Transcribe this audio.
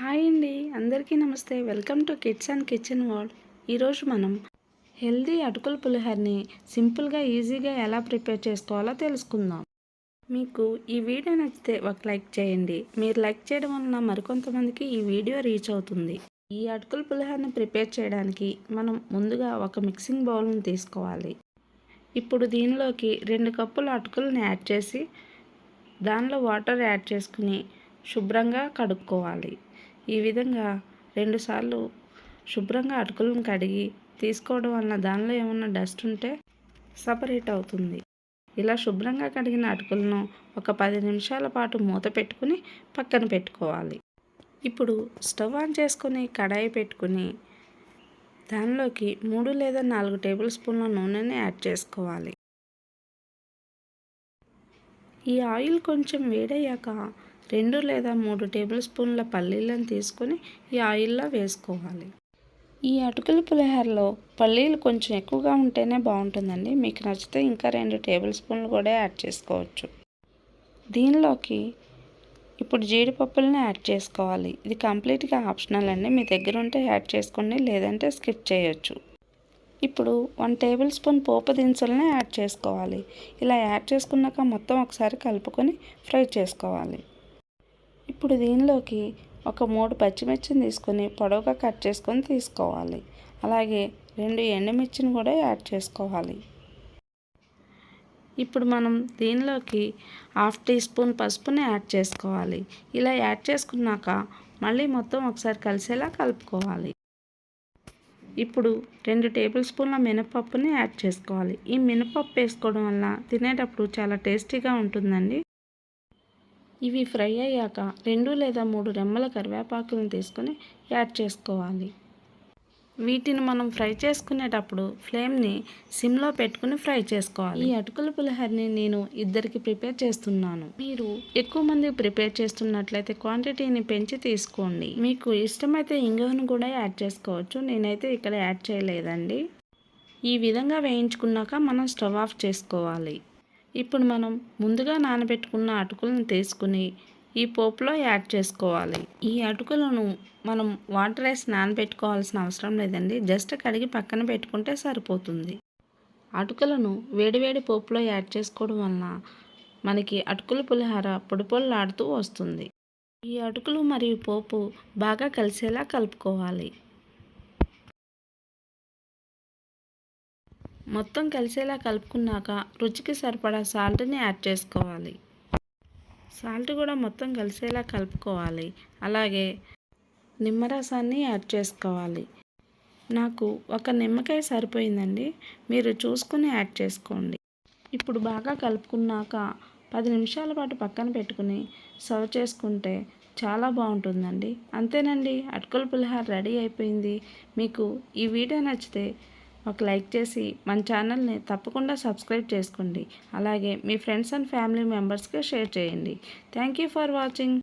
Hi అండి అందరికీ నమస్తే. Welcome to kids and kitchen world. ఈరోజు మనం హెల్దీ అటుకుల పులిహోరని సింపుల్గా ఈజీగా ఎలా ప్రిపేర్ చేసుకోవాలో తెలుసుకుందాం. మీకు ఈ వీడియో నచ్చితే ఒక లైక్ చేయండి. మీరు లైక్ చేయడం వలన మరికొంతమందికి ఈ వీడియో రీచ్ అవుతుంది. ఈ అటుకుల పులిహోరని ప్రిపేర్ చేయడానికి మనం ముందుగా ఒక మిక్సింగ్ బౌల్ని తీసుకోవాలి. ఇప్పుడు దీనిలోకి రెండు కప్పుల అటుకులను యాడ్ చేసి దానిలో వాటర్ యాడ్ చేసుకుని శుభ్రంగా కడుక్కోవాలి. ఈ విధంగా రెండుసార్లు శుభ్రంగా అటుకులను కడిగి తీసుకోవడం వలన దానిలో ఏమన్నా డస్ట్ ఉంటే సపరేట్ అవుతుంది. ఇలా శుభ్రంగా కడిగిన అటుకులను ఒక పది నిమిషాల పాటు మూత పెట్టుకుని పక్కన పెట్టుకోవాలి. ఇప్పుడు స్టవ్ ఆన్ చేసుకుని కడాయి పెట్టుకుని దానిలోకి మూడు లేదా నాలుగు టేబుల్ స్పూన్ల నూనెని యాడ్ చేసుకోవాలి. ఈ ఆయిల్ కొంచెం వేడయ్యాక రెండు లేదా మూడు టేబుల్ స్పూన్ల పల్లీలను తీసుకొని ఈ ఆయిల్లో వేసుకోవాలి. ఈ అటుకుల పులిహోరలో పల్లీలు కొంచెం ఎక్కువగా ఉంటేనే బాగుంటుందండి. మీకు నచ్చితే ఇంకా రెండు టేబుల్ స్పూన్లు కూడా యాడ్ చేసుకోవచ్చు. దీనిలోకి ఇప్పుడు జీడిపప్పులను యాడ్ చేసుకోవాలి. ఇది కంప్లీట్గా ఆప్షనల్ అండి. మీ దగ్గర ఉంటే యాడ్ చేసుకోండి లేదంటే స్కిప్ చేయొచ్చు. ఇప్పుడు వన్ టేబుల్ స్పూన్ పోపు దినుసులను యాడ్ చేసుకోవాలి. ఇలా యాడ్ చేసుకున్నాక మొత్తం ఒకసారి కలుపుకొని ఫ్రై చేసుకోవాలి. ఇప్పుడు దీనిలోకి ఒక మూడు పచ్చిమిర్చిని తీసుకొని పొడవుగా కట్ చేసుకొని తీసుకోవాలి. అలాగే రెండు ఎండుమిర్చిని కూడా యాడ్ చేసుకోవాలి. ఇప్పుడు మనం దీనిలోకి హాఫ్ టీ స్పూన్ పసుపుని యాడ్ చేసుకోవాలి. ఇలా యాడ్ చేసుకున్నాక మళ్ళీ మొత్తం ఒకసారి కలిసేలా కలుపుకోవాలి. ఇప్పుడు రెండు టేబుల్ స్పూన్ల మినపప్పుని యాడ్ చేసుకోవాలి. ఈ మినపప్పు వేసుకోవడం వల్ల తినేటప్పుడు చాలా టేస్టీగా ఉంటుందండి. ఇవి ఫ్రై అయ్యాక రెండు లేదా మూడు రెమ్మల కరివేపాకులను తీసుకొని యాడ్ చేసుకోవాలి. వీటిని మనం ఫ్రై చేసుకునేటప్పుడు ఫ్లేమ్ని సిమ్లో పెట్టుకుని ఫ్రై చేసుకోవాలి. ఈ అటుకుల పులిహోరని నేను ఇద్దరికి ప్రిపేర్ చేస్తున్నాను. మీరు ఎక్కువ మంది ప్రిపేర్ చేస్తున్నట్లయితే క్వాంటిటీని పెంచి తీసుకోండి. మీకు ఇష్టమైతే ఇంగువను కూడా యాడ్ చేసుకోవచ్చు. నేనైతే ఇక్కడ యాడ్ చేయలేదండి. ఈ విధంగా వేయించుకున్నాక మనం స్టవ్ ఆఫ్ చేసుకోవాలి. ఇప్పుడు మనం ముందుగా నానబెట్టుకున్న అటుకులను తీసుకుని ఈ పోపులో యాడ్ చేసుకోవాలి. ఈ అటుకులను మనం వాటర్ వేసి నానబెట్టుకోవాల్సిన అవసరం లేదండి. జస్ట్ కడిగి పక్కన పెట్టుకుంటే సరిపోతుంది. అటుకులను వేడివేడి పోపులో యాడ్ చేసుకోవడం వలన మనకి అటుకుల పులిహార పొడిపొల్లాడుతూ వస్తుంది. ఈ అటుకులు మరియు పోపు బాగా కలిసేలా కలుపుకోవాలి. మొత్తం కలిసేలా కలుపుకున్నాక రుచికి సరిపడా సాల్ట్ని యాడ్ చేసుకోవాలి. సాల్ట్ కూడా మొత్తం కలిసేలా కలుపుకోవాలి. అలాగే నిమ్మరసాన్ని యాడ్ చేసుకోవాలి. నాకు ఒక నిమ్మకాయ సరిపోయిందండి. మీరు చూసుకుని యాడ్ చేసుకోండి. ఇప్పుడు బాగా కలుపుకున్నాక పది నిమిషాల పాటు పక్కన పెట్టుకుని సర్వ్ చేసుకుంటే చాలా బాగుంటుందండి. అంతేనండి. అటుకుల పులిహార రెడీ అయిపోయింది. మీకు ఈ వీడియో నచ్చితే ఒక లైక్ చేసి మన ఛానల్ని తప్పకుండా సబ్స్క్రైబ్ చేసుకోండి. అలాగే మీ ఫ్రెండ్స్ అండ్ ఫ్యామిలీ మెంబర్స్కి షేర్ చేయండి. Thank you for watching.